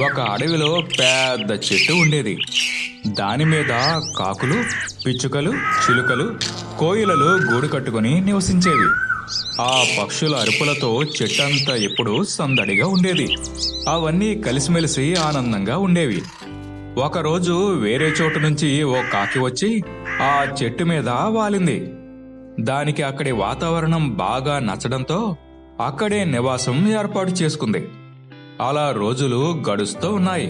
ఒక అడవిలో పెద్ద చెట్టు ఉండేది. దాని మీద కాకులు పిచ్చుకలు చిలుకలు కోయిలలు గూడు కట్టుకుని నివసించేవి. ఆ పక్షుల అరుపులతో చెట్టంతా ఎప్పుడూ సందడిగా ఉండేది. అవన్నీ కలిసిమెలిసి ఆనందంగా ఉండేవి. ఒకరోజు వేరే చోటు నుంచి ఓ కాకి వచ్చి ఆ చెట్టు మీద వాలింది. దానికి అక్కడి వాతావరణం బాగా నచ్చడంతో అక్కడే నివాసం ఏర్పాటు చేసుకుంది. అలా రోజులు గడుస్తూ ఉన్నాయి.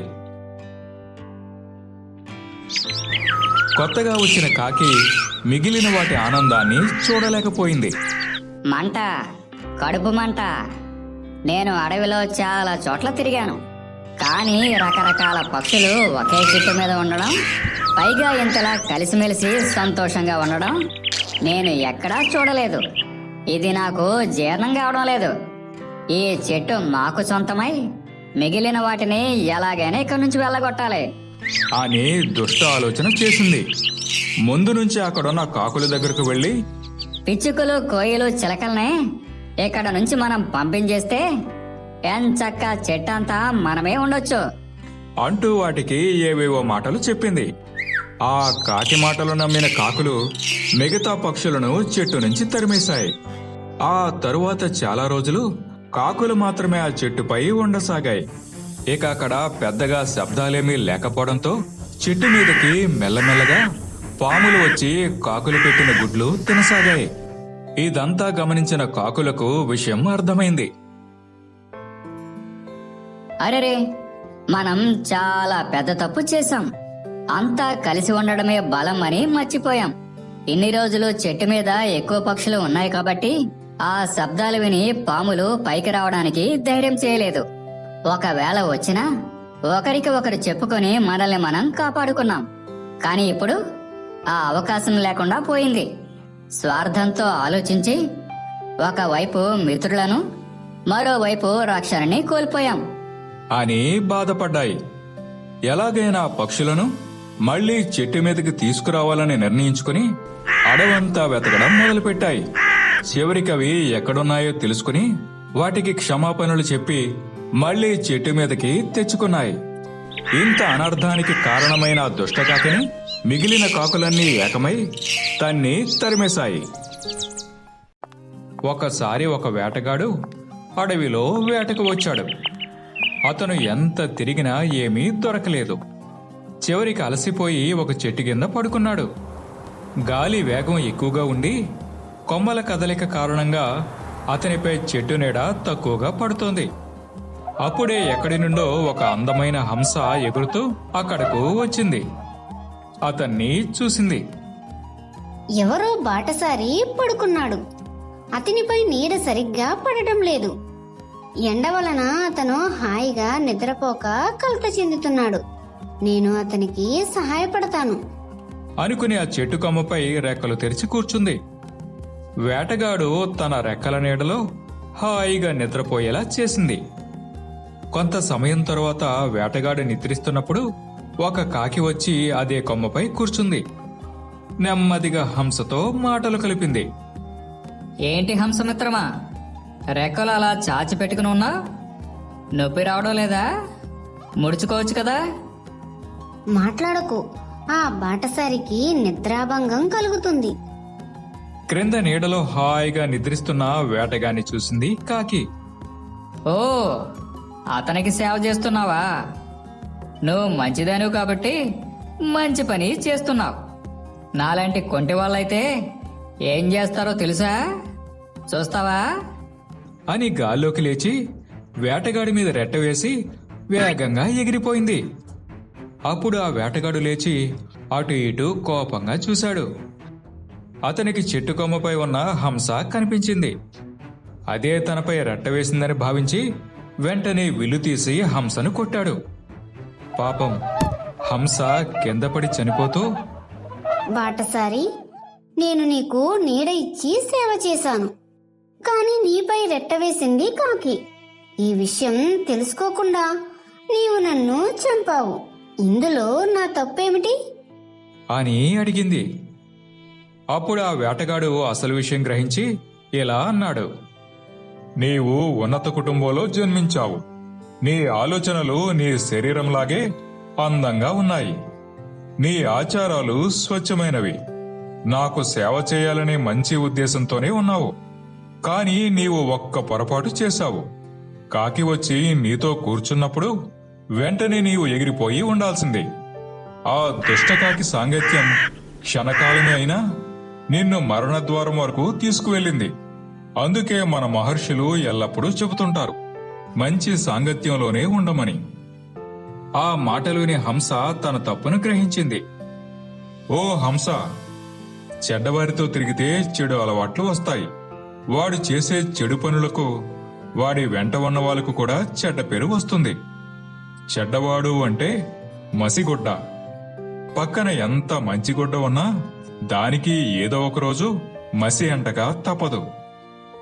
కొత్తగా వచ్చిన కాకి మిగిలిన వాటి ఆనందాన్ని చూడలేకపోయింది. మంట కడుపు మంట. నేను అడవిలో చాలా చోట్ల తిరిగాను. కానీ రకరకాల పక్షులు ఒకే చెట్టు మీద ఉండడం పైగా ఇంతలా కలిసిమెలిసి సంతోషంగా ఉండడం నేను ఎక్కడా చూడలేదు. ఇది నాకు జీర్ణం కావడం లేదు. ఈ చెట్టు మాకు సొంతమై మిగిలిన వాటిని ఎలాగైనా ఇక్కడి నుంచి వెళ్ళగొట్టాలి. అని దుష్ట ఆలోచన చేసింది. ముందు నుంచి అక్కడున్న కాకుల దగ్గరకు వెళ్ళి పిచ్చుకలు కోయిలు చిలకల్ని ఇక్కడ నుంచి మనం పంపించేస్తే ఎంచక్క చెట్టంతా మనమే ఉండొచ్చు. అంటూ వాటికి ఏవేవో మాటలు చెప్పింది. ఆ కాకి మాటలు నమ్మిన కాకులు మిగతా పక్షులను చెట్టు నుంచి తరిమేశాయి. ఆ తరువాత చాలా రోజులు కాకులు మాత్రమే ఆ చెట్టుపై ఉండసాగాయి. ఇక అక్కడ పెద్దగా శబ్దాలేమీ లేకపోవడంతో చెట్టు మీదకి మెల్లమెల్లగా పాములు వచ్చి కాకులు పెట్టిన గుడ్లు తినసాగాయి. ఇదంతా గమనించిన కాకులకు విషయం అర్థమైంది. అరెరే! మనం చాలా పెద్ద తప్పు చేశాం. అంతా కలిసి ఉండడమే బలం అని మర్చిపోయాం. ఇన్ని రోజులు చెట్టు మీద ఎక్కువ పక్షులు ఉన్నాయి కాబట్టి ఆ శబ్దాలు విని పాములు పైకి రావడానికి ధైర్యం చేయలేదు. ఒకవేళ వచ్చినా ఒకరికి ఒకరు చెప్పుకొని మనల్ని మనం కాపాడుకున్నాం. కానీ ఇప్పుడు ఆ అవకాశం లేకుండా పోయింది. స్వార్థంతో ఆలోచించి ఒకవైపు మిత్రులను మరోవైపు రక్షణని కోల్పోయాం. అని బాధపడ్డాయి. ఎలాగైనా పక్షులను మళ్ళీ చెట్టు మీదకి తీసుకురావాలని నిర్ణయించుకుని అడవంతా వెతకడం మొదలుపెట్టాయి. చివరికి అవి ఎక్కడున్నాయో తెలుసుకుని వాటికి క్షమాపణలు చెప్పి మళ్ళీ చెట్టు మీదకి తెచ్చుకున్నాయి. ఇంత అనర్థానికి కారణమైన దుష్టకాకని మిగిలిన కాకులన్నీ ఏకమై తన్ని తరిమేశాయి. ఒకసారి ఒక వేటగాడు అడవిలో వేటకు వచ్చాడు. అతను ఎంత తిరిగినా ఏమీ దొరకలేదు. చివరికి అలసిపోయి ఒక చెట్టు కింద పడుకున్నాడు. గాలి వేగం ఎక్కువగా ఉండి కొమ్మల కదలిక కారణంగా అతనిపై చెట్టు నీడ తక్కువగా పడుతోంది. అప్పుడే ఎక్కడి నుండో ఒక అందమైన హంస ఎగురుతూ అక్కడకు వచ్చింది. అతన్ని చూసింది. ఎవరో బాటసారి పడుకున్నాడు. అతనిపై నీడ సరిగ్గా పడడం లేదు. ఎండ వలన అతను హాయిగా నిద్రపోక కలత చెందుతున్నాడు. నేను అతనికి సహాయపడతాను. అనుకుని ఆ చెట్టు కొమ్మపై రెక్కలు తెరిచి కూర్చుంది. వేటగాడు తన రెక్కల నీడలో హాయిగా నిద్రపోయేలా చేసింది. కొంత సమయం తరువాత వేటగాడు నిద్రిస్తున్నప్పుడు ఒక కాకి వచ్చి అదే కొమ్మపై కూర్చుంది. నెమ్మదిగా హంసతో మాటలు కలిపింది. ఏంటి హంసమిత్రమా రెక్కలు అలా చాచి పెట్టుకుని ఉన్నా? నొప్పి రావడం లేదా? ముడుచుకోవచ్చు కదా? మాట్లాడకు. ఆ బాటసారికి నిద్రాభంగం కలుగుతుంది. క్రింద నీడలో హాయిగా నిద్రిస్తున్న వేటగాన్ని చూసింది కాకి. ఓ అతనికి సేవ చేస్తున్నావా? నువ్వు మంచిదాను కాబట్టి మంచి పని చేస్తున్నావు. నాలాంటి కొంటి వాళ్ళైతే ఏం చేస్తారో తెలుసా? చూస్తావా? అని గాల్లోకి లేచి వేటగాడి మీద రెట్ట వేసి వేగంగా ఎగిరిపోయింది. అప్పుడు ఆ వేటగాడు లేచి అటు ఇటు కోపంగా చూశాడు. అతనికి చెట్టు కొమ్మపై ఉన్న హంస కనిపించింది. అదే తనపై రెట్ట వేసిందని భావించి వెంటనే విల్లు తీసి హంసను కొట్టాడు. పాపం హంస కింద పడి చనిపోతూ బాటసారి నేను నీకు నీడ ఇచ్చి సేవ చేశాను. కానీ నీపై రెట్టవేసింది కాకి. ఈ విషయం తెలుసుకోకుండా నీవు నన్ను చంపావు. ఇందులో నా తప్పేమిటి? అని అడిగింది. అప్పుడు ఆ వేటగాడు అసలు విషయం గ్రహించి ఇలా అన్నాడు? నీవు ఉన్నత కుటుంబంలో జన్మించావు. నీ ఆలోచనలు నీ శరీరంలాగే అందంగా ఉన్నాయి. నీ ఆచారాలు స్వచ్ఛమైనవి. నాకు సేవ చేయాలనే మంచి ఉద్దేశంతోనే ఉన్నావు. కానీ నీవు ఒక్క పొరపాటు చేశావు. కాకి వచ్చి నీతో కూర్చున్నప్పుడు వెంటనే నీవు ఎగిరిపోయి ఉండాల్సింది. ఆ దుష్టకాకి సాంగత్యం క్షణకాలమే అయినా నిన్ను మరణద్వారం వరకు తీసుకువెళ్ళింది. అందుకే మన మహర్షులు ఎల్లప్పుడూ చెబుతుంటారు మంచి సాంగత్యంలోనే ఉండమని. ఆ మాటలు విని హంస తన తప్పును గ్రహించింది. ఓ హంస చెడ్డవారితో తిరిగితే చెడు అలవాట్లు వస్తాయి. వాడు చేసే చెడు పనులకు వాడి వెంట ఉన్న వాళ్ళకు కూడా చెడ్డ పేరు వస్తుంది. చెడ్డవాడు అంటే మసిగుడ్డ. పక్కన ఎంత మంచి గుడ్డ ఉన్నా దానికి ఏదో ఒక రోజు మసి అంటగా తప్పదు.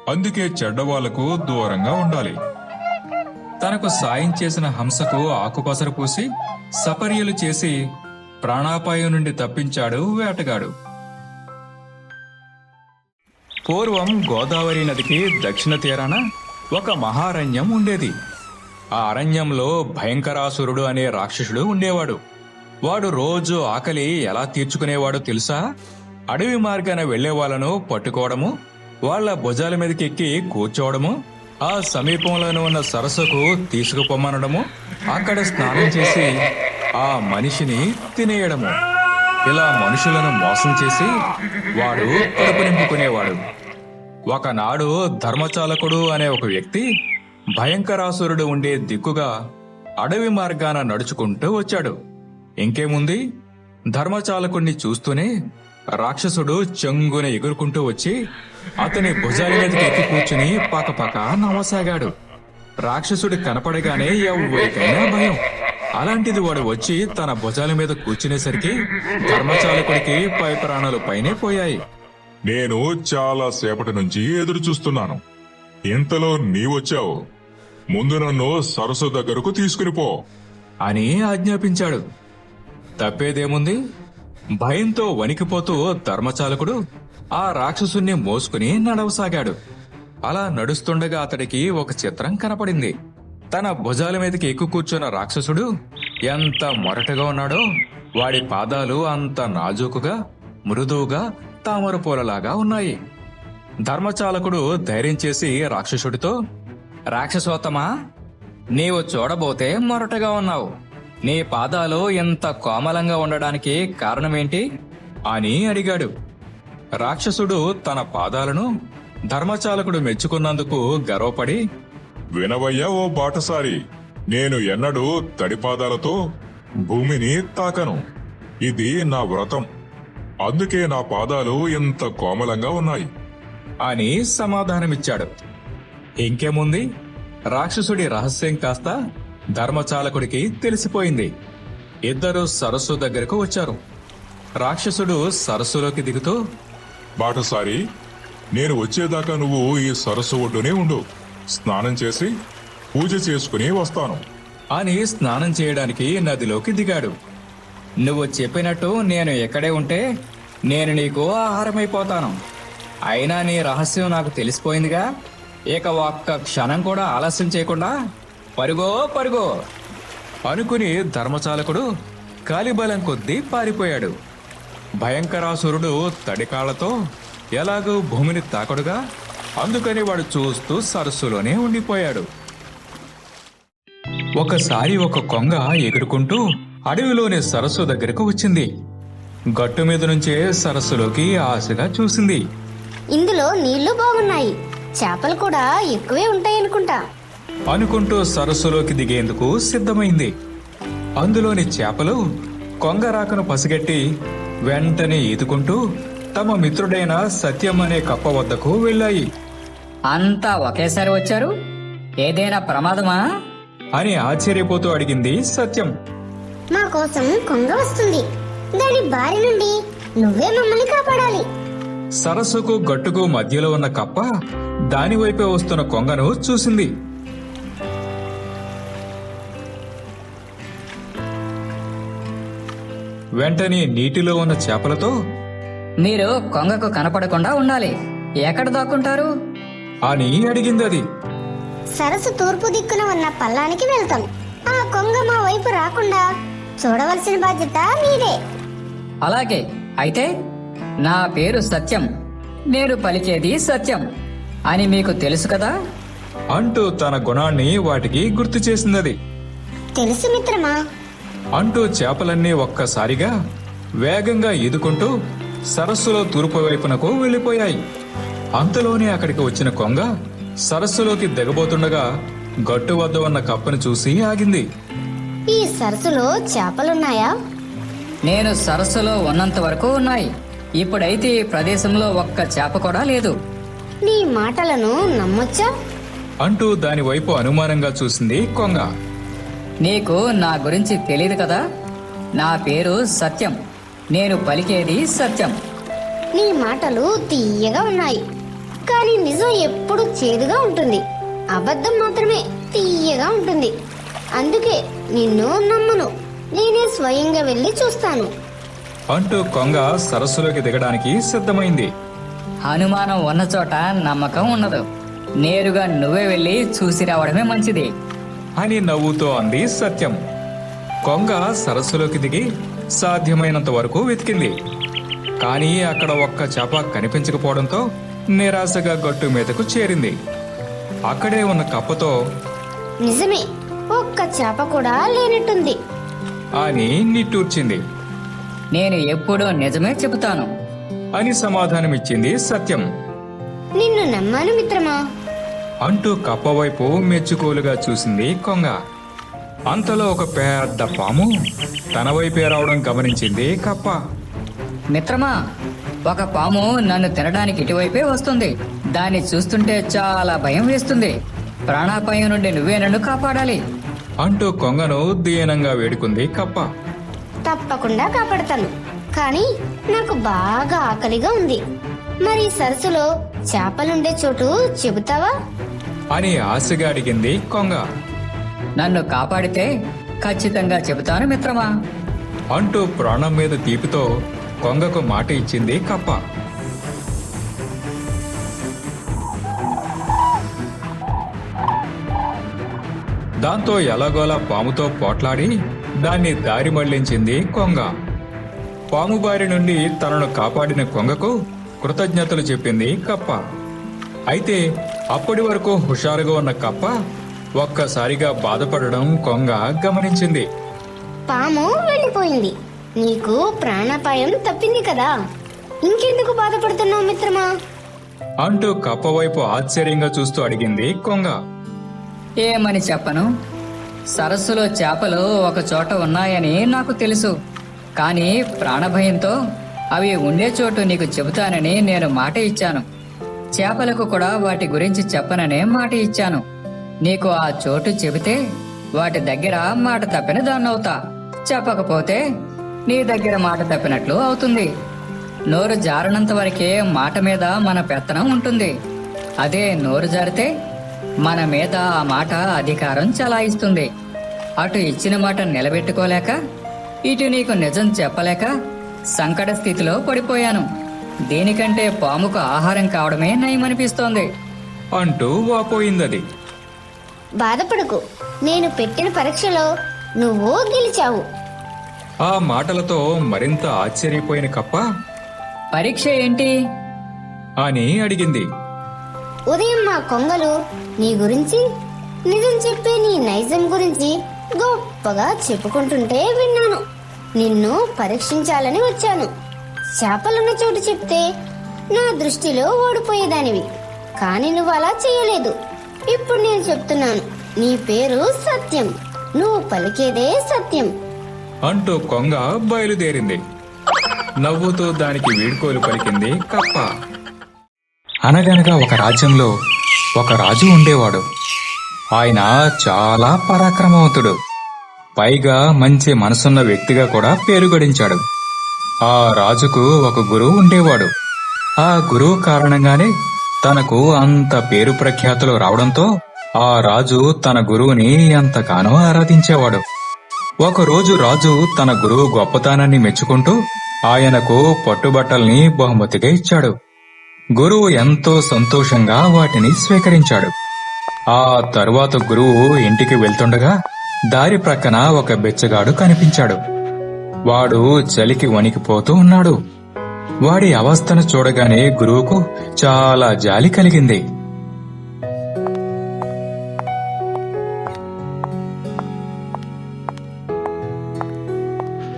అందుకే చెడ్డవాళ్ళకు దూరంగా ఉండాలి. తనకు సాయం చేసిన హంసకు ఆకుపసరు పూసి సపర్యలు చేసి ప్రాణాపాయం నుండి తప్పించాడు వేటగాడు. పూర్వం గోదావరి నదికి దక్షిణ తీరాన ఒక మహారణ్యం ఉండేది. ఆ అరణ్యంలో భయంకరాసురుడు అనే రాక్షసుడు ఉండేవాడు. వాడు రోజు ఆకలి ఎలా తీర్చుకునేవాడో తెలుసా? అడవి మార్గాన వెళ్ళే వాళ్ళను పట్టుకోవడము వాళ్ళ భుజాల మీదకి ఎక్కి కూర్చోవడము ఆ సమీపంలోనే ఉన్న సరస్సుకు తీసుకుపోమనడము అక్కడ స్నానం చేసి ఆ మనిషిని తినేయడము. ఇలా మనుషులను మోసం చేసి వాడు కడుపు నింపుకునేవాడు. ఒకనాడు ధర్మచాలకుడు అనే ఒక వ్యక్తి భయంకరాసురుడు ఉండే దిక్కుగా అడవి మార్గాన నడుచుకుంటూ వచ్చాడు. ఇంకేముంది? ధర్మచాలకుణ్ణి చూస్తూనే రాక్షసుడు చెంగున ఎగురుకుంటూ వచ్చి అతని భుజాల మీదకి ఎక్కి కూర్చుని పకపక నవ్వసాగాడు. రాక్షసుడి కనపడగానే ఎవరికైనా భయం. అలాంటిది వాడు వచ్చి తన భుజాల మీద కూర్చునేసరికి ధర్మచాలకుడికి పై ప్రాణాలు పైనే పోయాయి. నేను చాలా సేపటి నుంచి ఎదురు చూస్తున్నాను. ఇంతలో నీవొచ్చావు ముందు నన్ను సరస్సు దగ్గరకు తీసుకుని పో. అని ఆజ్ఞాపించాడు. తప్పేదేముంది? భయంతో వణికిపోతూ ధర్మచాలకుడు ఆ రాక్షసుణ్ణి మోసుకుని నడవసాగాడు. అలా నడుస్తుండగా అతడికి ఒక చిత్రం కనపడింది. తన భుజాల మీదకి ఎక్కు కూర్చున్న రాక్షసుడు ఎంత మొరటగా ఉన్నాడో వాడి పాదాలు అంత నాజూకుగా మృదువుగా తామర పూలలాగా ఉన్నాయి. ధర్మచాలకుడు ధైర్యం చేసి రాక్షసుడితో రాక్షసోత్తమా నీవు చూడబోతే మొరటగా ఉన్నావు. నీ పాదాలు ఇంత కోమలంగా ఉండడానికి కారణమేంటి? అని అడిగాడు. రాక్షసుడు తన పాదాలను ధర్మచాలకుడు మెచ్చుకున్నందుకు గర్వపడి వినవయ్యా ఓ బాటసారి నేను ఎన్నడూ తడిపాదాలతో భూమిని తాకను. ఇది నా వ్రతం. అందుకే నా పాదాలు ఇంత కోమలంగా ఉన్నాయి. అని సమాధానమిచ్చాడు. ఇంకేముంది? రాక్షసుడి రహస్యం కాస్త ధర్మచాలకుడికి తెలిసిపోయింది. ఇద్దరు సరస్సు దగ్గరకు వచ్చారు. రాక్షసుడు సరస్సులోకి దిగుతూ బాటసారి నేను వచ్చేదాకా నువ్వు ఈ సరస్సు ఒడ్డునే ఉండు. స్నానం చేసి పూజ చేసుకుని వస్తాను. అని స్నానం చేయడానికి నదిలోకి దిగాడు. నువ్వు చెప్పినట్టు నేను ఎక్కడే ఉంటే నేను నీకు ఆహారమైపోతాను. అయినా నీ రహస్యం నాకు తెలిసిపోయిందిగా. ఇక ఒక్క క్షణం కూడా ఆలస్యం చేయకుండా పరుగో పరుగో. అనుకుని ధర్మచాలకుడు కాలిబలం కొద్దీ పారిపోయాడు భయంకరాసురుడు తడికాళ్ళతో ఎలాగూ భూమిని తాకడుగా అందుకని వాడు చూస్తూ సరస్సులోనే ఉండిపోయాడు. ఒకసారి ఒక కొంగ ఎగురుకుంటూ అడవిలోని సరస్సు దగ్గరకు వచ్చింది. గట్టు మీద నుంచే సరస్సులోకి ఆశగా చూసింది. ఇందులో నీళ్ళు బాగున్నాయి. చేపలు కూడా ఎక్కువే ఉంటాయనుకుంటా. అనుకుంటూ సరస్సులోకి దిగేందుకు సిద్ధమైంది. అందులోని చేపలు కొంగ రాకను పసిగట్టి వెంటనే ఈదుకుంటూ తమ మిత్రుడైన సత్యం అనే కప్ప వద్దకు వెళ్ళాయి. అంతా ఒకేసారి వచ్చారు? ఏదైనా ప్రమాదమా? అని ఆశ్చర్యపోతూ అడిగింది సత్యం. మా కోసం కొంగ వస్తుంది. దాని బారి నుండి నువ్వే మమ్మల్ని కాపాడాలి. సరస్సుకు గట్టుకు మధ్యలో ఉన్న కప్ప దానివైపే వస్తున్న కొంగను చూసింది. వెంటనే నీటిలో ఉన్న చేపలతో? మీరు కొంగకు కనపడకుండా ఉండాలి. ఎక్కడ దాక్కుంటారు? అని అడిగింది అది సరస్సు తూర్పు దిక్కున ఉన్న పల్లానికి వెళ్తాం. ఆ కొంగ మా వైపు రాకుండా చూడవలసిన బాధ్యత నీదే అలాగే. అయితే నా పేరు సత్యం. నేను పలికేది సత్యం. అని మీకు తెలుసు కదా? అంటూ తన గుణాన్ని వాటికి గుర్తు చేసిందది తెలుసు మిత్రమా? అంటూ చేపలన్నీ ఒక్కసారిగా వేగంగా ఈదుకుంటూ సరస్సులో తూర్పు వైపునకు వెళ్ళిపోయాయి. అంతలోనే అక్కడికి వచ్చిన కొంగ సరస్సులోకి దిగబోతుండగా గట్టు వద్ద ఉన్న కప్పను చూసి ఆగింది. ఈ సరస్సులో చేపలున్నాయా? నేను సరస్సులో ఉన్నంత వరకు ఉన్నాయి. ఇప్పుడైతే ఈ ప్రదేశంలో ఒక్క చేప కూడా లేదు. నీ మాటలను నమ్మొచ్చా? అంటూ దాని వైపు అనుమానంగా చూసింది కొంగ. నీకు నా గురించి తెలియదు కదా? నా పేరు సత్యం. నేను పలికేది సత్యం. నీ మాటలు తీయగా ఉన్నాయి. కానీ నిజం ఎప్పుడు చేదుగా ఉంటుంది. అబద్ధం మాత్రమే తీయగా ఉంటుంది. అందుకే నిన్ను నమ్మను. నేనే స్వయంగా వెళ్ళి చూస్తాను. అంటూ కొంగ సరస్సులోకి దిగడానికి సిద్ధమైంది. అనుమానం ఉన్న చోట నమ్మకం ఉండదు నేరుగా నువ్వే వెళ్ళి చూసి రావడమే మంచిది. అని నవ్వుతూ అంది సత్యం. కొంగ సరస్సులోకి దిగి సాధ్యమైనంత వరకు వెతికింది. కానీ అక్కడ ఒక్క చేప కనిపించకపోవడంతో నిరాశగా గట్టు మీదకు చేరింది. అక్కడే ఉన్న కప్పతో నిజమే ఒక్క చేప కూడా లేనట్టుంది. అని నిట్టూర్చింది. నేను ఎప్పుడూ నిజమే చెబుతాను. అని సమాధానమిచ్చింది సత్యం. నిన్ను నమ్మాను మిత్రమా? అంటూ కప్ప వైపు మెచ్చుకోలుగా చూసింది కొంగ. అంతలో ఒక పెద్ద పాము తన వైపే రావడం గమనించింది కప్ప. మిత్రమా ఒక పాము నన్ను తినడానికి ఇటువైపే వస్తుంది. దాన్ని చూస్తుంటే చాలా భయం వేస్తుంది. ప్రాణాపాయం నుండి నువ్వే నన్ను కాపాడాలి. అంటూ కొంగను దీనంగా వేడుకుంది కప్ప. తప్పకుండా కాపాడతాను. కానీ నాకు బాగా ఆకలిగా ఉంది. మరి సరస్సులో చేపలుండే చోటు చెబుతావా? అని ఆశగా అడిగింది కొంగ. నన్ను కాపాడితే ఖచ్చితంగా చెబుతాను మిత్రమా? అంటూ ప్రాణం మీద తీపితో కొంగకు మాట ఇచ్చింది కప్ప. దాంతో ఎలాగోలా పాముతో పోట్లాడి దాన్ని దారి మళ్ళించింది కొంగ. పాము బారి నుండి తనను కాపాడిన కొంగకు కృతజ్ఞతలు చెప్పింది కప్ప. అయితే అప్పటి వరకు హుషారుగా ఉన్న కప్ప ఒక్కసారిగా బాధపడడం కొంగ గమనించింది. పాము వెళ్ళిపోయింది. నీకు ప్రాణాపాయం తప్పింది కదా. ఇంకెందుకు బాధపడుతున్నావు మిత్రమా? అంటూ కప్ప వైపు ఆశ్చర్యంగా చూస్తూ అడిగింది కొంగ. ఏమని చెప్పను? సరస్సులో చేపలు ఒక చోట ఉన్నాయని నాకు తెలుసు. కానీ ప్రాణభయంతో అవి ఉండే చోటు నీకు చెబుతానని నేను మాట ఇచ్చాను. చేపలకు కూడా వాటి గురించి చెప్పననే మాట ఇచ్చాను. నీకు ఆ చోటు చెబితే వాటి దగ్గర మాట తప్పిన దాన్నవుతా. చెప్పకపోతే నీ దగ్గర మాట తప్పినట్లు అవుతుంది. నోరు జారనంత వరకే మాట మీద మన పెత్తనం ఉంటుంది. అదే నోరు జారితే మన మీద ఆ మాట అధికారం చలాయిస్తుంది. అటు ఇచ్చిన మాట నిలబెట్టుకోలేక ఇటు నీకు నిజం చెప్పలేక సంకట స్థితిలో పడిపోయాను. దీనికంటే పాముకు ఆహారం కావడమే నయమనిపిస్తోంది. అంటూ వాపోయిందది. బాధపడకు. నేను పెట్టిన పరీక్షలో నువ్వు గెలిచావు. ఆ మాటలతో మరింత ఆశ్చర్యపోయిన కప్ప? పరీక్ష ఏంటి? అని అడిగింది. ఉదయం మా కొంగలు నీ గురించి నిజం చెప్పే నీ నైజం గురించి గొప్పగా చెప్పుకుంటుంటే విన్నాను. నిన్ను పరీక్షించాలని వచ్చాను. చేపలున్న చోటు చెప్తే నా దృష్టిలో ఓడిపోయేదానివి. కానీ నువ్వు అలా చేయలేదు. ఇప్పుడు నేను చెప్తున్నాను. నీ పేరు సత్యం. నువ్వు పలికేదే సత్యం. అంటూ కొంగ బయలుదేరింది. నవ్వుతూ దానికి వీడ్కోలు పలికింది కప్ప. అనగనగా ఒక రాజ్యంలో ఒక రాజు ఉండేవాడు. ఆయన చాలా పరాక్రమవంతుడు. పైగా మంచి మనసున్న వ్యక్తిగా కూడా పేరు గడించాడు. ఆ రాజుకు ఒక గురువు ఉండేవాడు. ఆ గురువు కారణంగానే తనకు అంత పేరు ప్రఖ్యాతులు రావడంతో ఆ రాజు తన గురువుని ఎంతగానో ఆరాధించేవాడు. ఒకరోజు రాజు తన గురువు గొప్పతనాన్ని మెచ్చుకుంటూ ఆయనకు పట్టుబట్టల్ని బహుమతిగా ఇచ్చాడు. గురువు ఎంతో సంతోషంగా వాటిని స్వీకరించాడు. ఆ తరువాత గురువు ఇంటికి వెళ్తుండగా దారి ప్రక్కన ఒక బెచ్చగాడు కనిపించాడు. వాడు చలికి వణికిపోతూ ఉన్నాడు. వాడి అవస్థను చూడగానే గురువుకు చాలా జాలి కలిగింది.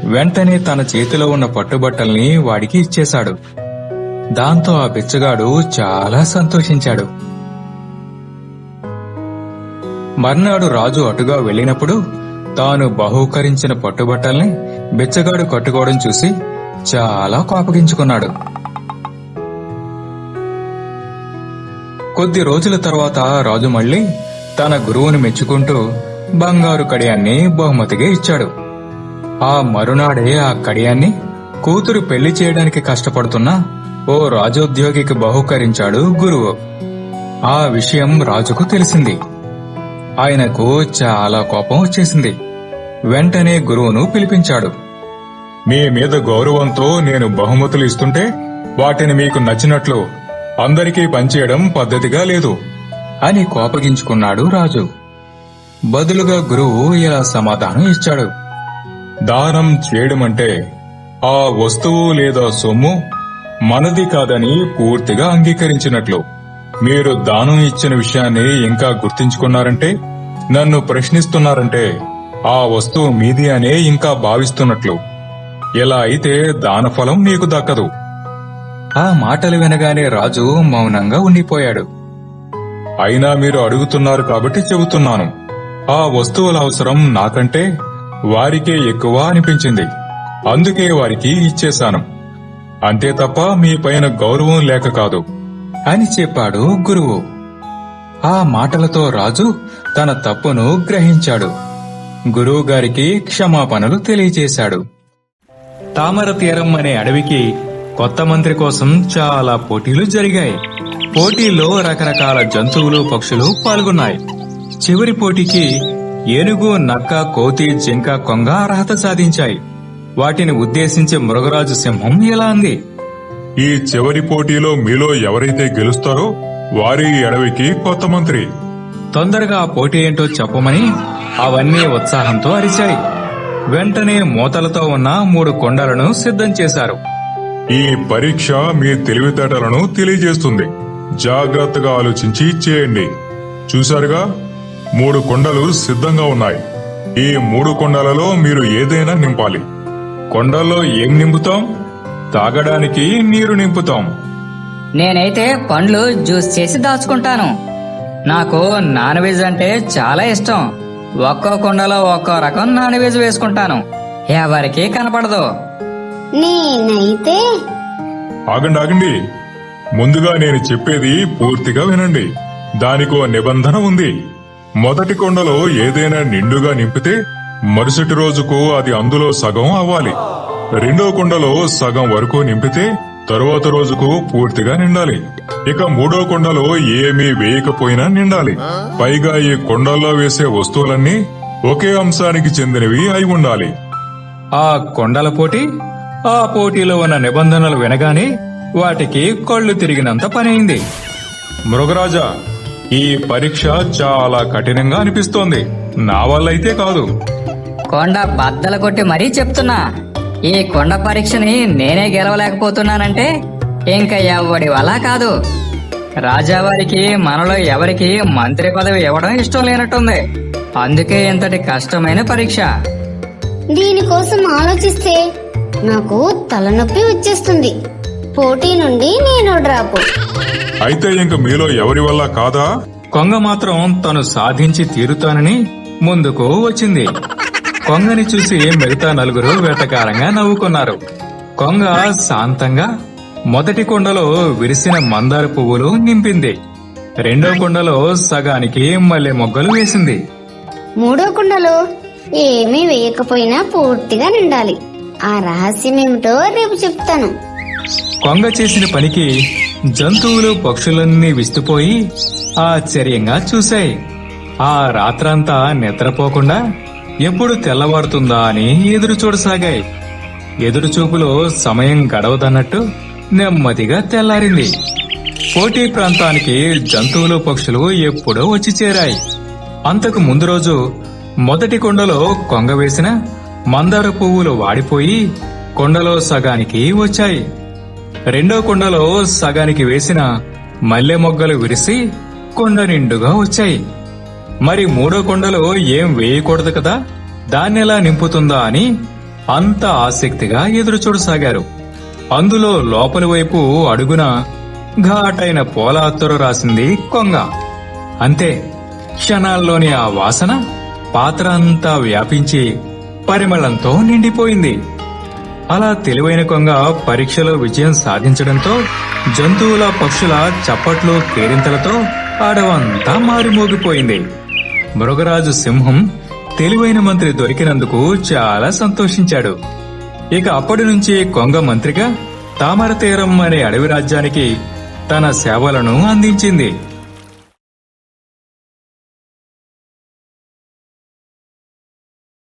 వెంటనే తన చేతిలో ఉన్న పట్టుబట్టల్ని వాడికి ఇచ్చేశాడు. దాంతో ఆ బిచ్చగాడు చాలా సంతోషించాడు. మర్నాడు రాజు అటుగా వెళ్ళినప్పుడు తాను బహూకరించిన పట్టుబట్టల్ని బిచ్చగాడు కట్టుకోవడం చూసి చాలా కోపగించుకున్నాడు. కొద్ది రోజుల తర్వాత రాజు మళ్ళీ తన గురువుని మెచ్చుకుంటూ బంగారు కడియాన్ని బహుమతిగా ఇచ్చాడు. ఆ మరునాడే ఆ కడియాన్ని కూతురు పెళ్ళి చేయడానికి కష్టపడుతున్న ఓ రాజోద్యోగికి బహుకరించాడు గురువు. ఆ విషయం రాజుకు తెలిసింది. ఆయనకు చాలా కోపం వచ్చేసింది. వెంటనే గురువును పిలిపించాడు. మీ మీద గౌరవంతో నేను బహుమతులు ఇస్తుంటే వాటిని మీకు నచ్చినట్లు అందరికీ పంచేయడం పద్ధతిగా లేదు. అని కోపగించుకున్నాడు రాజు. బదులుగా గురువు ఇలా సమాధానం ఇచ్చాడు. దానం చేయడమంటే ఆ వస్తువు లేదా సొమ్ము మనది కాదని పూర్తిగా అంగీకరించినట్లు. మీరు దానం ఇచ్చిన విషయాన్ని ఇంకా గుర్తించుకున్నారంటే నన్ను ప్రశ్నిస్తున్నారంటే ఆ వస్తువు మీది అనే ఇంకా భావిస్తున్నట్లు. ఇలా అయితే దానఫలం మీకు దక్కదు. ఆ మాటలు వినగానే రాజు మౌనంగా ఉండిపోయాడు. అయినా మీరు అడుగుతున్నారు కాబట్టి చెబుతున్నాను. ఆ వస్తువుల అవసరం నాకంటే వారికే ఎక్కువ అనిపించింది. అందుకే వారికి ఇచ్చేశాను. అంతే తప్ప మీ పైన గౌరవం లేక కాదు అని చెప్పాడు గురువు. ఆ మాటలతో రాజు తన తప్పును గ్రహించాడు. గురువు గారికి క్షమాపణలు తెలియజేశాడు తామర తీరం అనే అడవికి కొత్త మంత్రి కోసం చాలా పోటీలు జరిగాయి. పోటీల్లో రకరకాల జంతువులు పక్షులు పాల్గొన్నాయి. చివరి పోటీకి ఏనుగు నక్క కోతి జింక కొంగ అర్హత సాధించాయి. వాటిని ఉద్దేశించి మృగరాజు సింహం ఇలా అంది. ఈ చివరి పోటీలో మీలో ఎవరైతే గెలుస్తారో వారి అడవికి కొత్త మంత్రి. తొందరగా ఆ పోటీ ఏంటో చెప్పమని అవన్నీ ఉత్సాహంతో అరిచాయి. వెంటనే మూతలతో ఉన్న మూడు కొండలను సిద్ధం చేశారు. ఈ పరీక్ష మీ తెలివితేటలను తెలియజేస్తుంది. జాగ్రత్తగా ఆలోచించి చేయండి. చూశారుగా? మూడు కొండలు సిద్ధంగా ఉన్నాయి. ఈ మూడు కొండలలో మీరు ఏదైనా నింపాలి. కొండల్లో ఏం నింపుతాం? తాగడానికి నీరు నింపుతాం. నేనైతే పండ్లు జ్యూస్ చేసి దాచుకుంటాను. నాకు నాన్ వెజ్ అంటే చాలా ఇష్టం. ఒక్కో కుండలో ఒక్కో రకం నాన్ వెజ్ వేసుకుంటాను. ఎవరికీ కనపడదు. నేనైతే ఆగండి ఆగండి. ముందుగా నేను చెప్పేది పూర్తిగా వినండి. దానికో నిబంధన ఉంది. మొదటి కొండలో ఏదైనా నిండుగా నింపితే మరుసటి రోజుకు అది అందులో సగం అవ్వాలి. రెండో కొండలో సగం వరకు నింపితే తరువాత రోజుకు పూర్తిగా నిండాలి. ఇక మూడో కొండలో ఏమీ వేయకపోయినా నిండాలి. పైగా ఈ కొండల్లో వేసే వస్తువులన్నీ ఒకే అంశానికి చెందినవి అయి ఉండాలి. ఆ కొండల పోటీ ఆ పోటీలో ఉన్న నిబంధనలు వినగానే వాటికి కళ్ళు తిరిగినంత పనైంది. మృగరాజా ఈ పరీక్ష చాలా కఠినంగా అనిపిస్తోంది. నా వల్ల అయితే కాదు. కొండ బద్దలు కొట్టి మరీ చెప్తున్నా. ఈ కొండ పరీక్షని నేనే గెలవలేకపోతున్నానంటే ఇంకా ఎవడి వల్ల కాదు. రాజావారికి మనలో ఎవరికి మంత్రి పదవి ఇవ్వడం ఇష్టం లేనట్టుంది. అందుకే ఇంతటి కష్టమైన పరీక్ష. దీనికోసం ఆలోచిస్తే నాకు తలనొప్పి వచ్చేస్తుంది. పోటీ నుండి నేను డ్రాపు. అయితే ఇంక మీలో ఎవరి వల్ల కాదా? కొంగ మాత్రం తను సాధించి తీరుతానని ముందుకు వచ్చింది. కొంగని చూసి మిగతా నలుగురు వేటకారంగా నవ్వుకున్నారు. కొంగ శాంతంగా మొదటి కొండలో విరిసిన మందార పువ్వులు నింపింది. రెండో కొండలో సగానికి మల్లె మొగ్గలు వేసింది. మూడో కుండలో ఏమీ వేయకపోయినా పూర్తిగా నిండాలి. ఆ రహస్యం ఏమిటో రేపు చెప్తాను. కొంగ చేసిన పనికి జంతువులు పక్షులన్నీ విస్తుపోయి ఆశ్చర్యంగా చూశాయి. ఆ రాత్రంతా నిద్రపోకుండా ఎప్పుడు తెల్లవారుతుందా అని ఎదురు చూడసాగాయి ఎదురు చూపులో సమయం గడవదన్నట్టు నెమ్మదిగా తెల్లారింది. పోటీ ప్రాంతానికి జంతువులు పక్షులు ఎప్పుడో వచ్చి చేరాయి. అంతకు ముందు రోజు మొదటి కొండలో కొంగ వేసిన మందార పువ్వులు వాడిపోయి కొండలో సగానికి వచ్చాయి. రెండో కొండలో సగానికి వేసిన మల్లె మొగ్గలు విరిసి కొండ నిండుగా వచ్చాయి. మరి మూడో కొండలో ఏం వేయకూడదు కదా? దాన్నెలా నింపుతుందా అని అంత ఆసక్తిగా ఎదురుచూడసాగారు అందులో లోపలి వైపు అడుగున ఘాటైన పోల అత్తరు రాసింది కొంగ. అంతే క్షణాల్లోని ఆ వాసన పాత్ర అంతా వ్యాపించి పరిమళంతో నిండిపోయింది. అలా తెలివైన కొంగ పరీక్షలో విజయం సాధించడంతో జంతువుల పక్షుల చప్పట్లు కేరింతలతో అడవంతా మారిమోగిపోయింది. మృగరాజు సింహం తెలివైన మంత్రి దొరికినందుకు చాలా సంతోషించాడు. ఇక అప్పటి నుంచి కొంగ మంత్రిగా తామర తీరం అనే అడవి రాజ్యానికి తన సేవలను అందించింది.